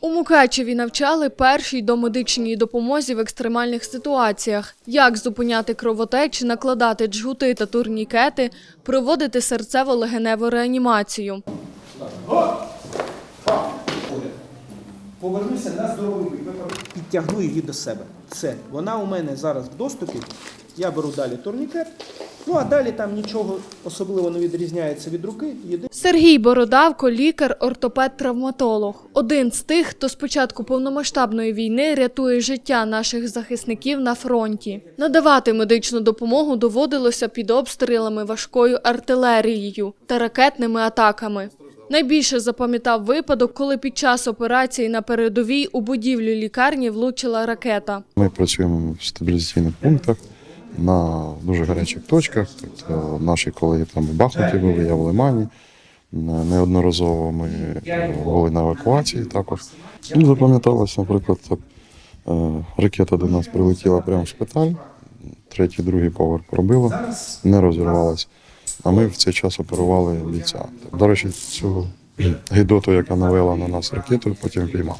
У Мукачеві навчали першій домедичній допомозі в екстремальних ситуаціях, як зупиняти кровотечі, накладати джгути та турнікети, проводити серцево-легеневу реанімацію. Повернуся на здоровий бік. Підтягну її до себе. Все. Вона у мене зараз в доступі. Я беру далі турнікет. Ну а далі там нічого особливо не відрізняється від руки. Єдине, Сергій Бородавко, лікар, ортопед-травматолог. Один з тих, хто з початку повномасштабної війни рятує життя наших захисників на фронті. Надавати медичну допомогу доводилося під обстрілами важкою артилерією та ракетними атаками. Найбільше запам'ятав випадок, коли під час операції на передовій у будівлю лікарні влучила ракета. Ми працюємо в стабілізаційних пунктах на дуже гарячих точках. Тобто наші колеги там в Бахмуті були, я в Лимані. Неодноразово ми були на евакуації також. Ну, запам'яталось, наприклад, е, ракета до нас прилетіла прямо в шпиталь, третій, другий поверх пробило, не розірвалась. А ми в цей час оперували бійця. До речі, цю гидоту, яка навела на нас ракету, потім піймав.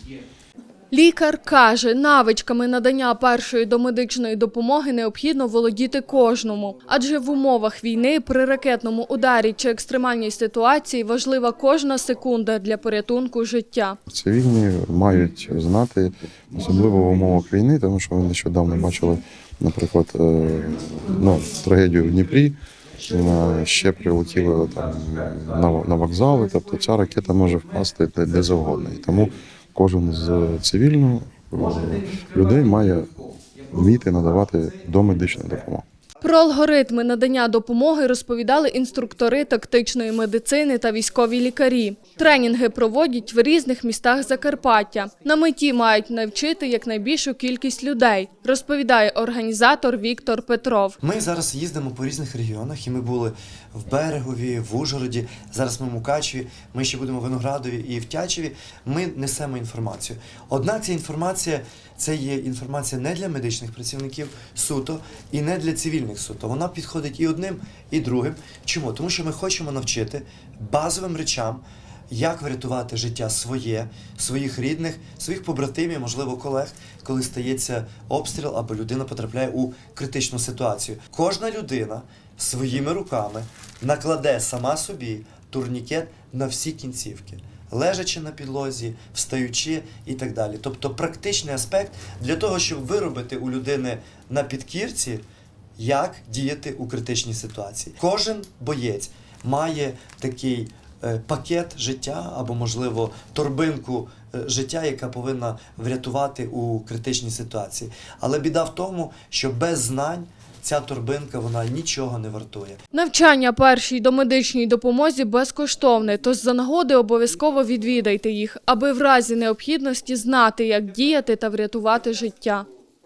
Лікар каже, навичками надання першої домедичної допомоги необхідно володіти кожному, адже в умовах війни при ракетному ударі чи екстремальній ситуації важлива кожна секунда для порятунку життя. Цивільні мають знати, особливо в умовах війни, тому що ми нещодавно бачили, наприклад, е, ну, трагедію в Дніпрі. Е, Ще прилетіли там на, вокзали, тобто ця ракета може впасти де завгодно. І тому кожен з цивільних е, людей має вміти надавати домедичну допомогу. Про алгоритми надання допомоги розповідали інструктори тактичної медицини та військові лікарі. Тренінги проводять в різних містах Закарпаття. На меті мають навчити якнайбільшу кількість людей, розповідає організатор Віктор Петров. Ми зараз їздимо по різних регіонах, і ми були в Берегові, в Ужгороді. Зараз ми в Мукачеві, ми ще будемо в Виноградові і в Тячеві. Ми несемо інформацію. Однак ця інформація це є інформація не для медичних працівників суто і не для цивільних суто. Вона підходить і одним, і другим. Чому? Тому що ми хочемо навчити базовим речам. Як врятувати життя своє, своїх рідних, своїх побратимів, можливо, колег, коли стається обстріл або людина потрапляє у критичну ситуацію. Кожна людина своїми руками накладе сама собі турнікет на всі кінцівки, лежачи на підлозі, встаючи і так далі. Тобто практичний аспект для того, щоб виробити у людини на підкірці, як діяти у критичній ситуації. Кожен боєць має такий е, пакет життя або, можливо, торбинку е, життя, яка повинна врятувати у критичній ситуації. Але біда в тому, що без знань ця торбинка вона нічого не вартує. Навчання першій домедичній допомозі безкоштовне, тож за нагоди обов'язково відвідайте їх, аби в разі необхідності знати, як діяти та врятувати життя.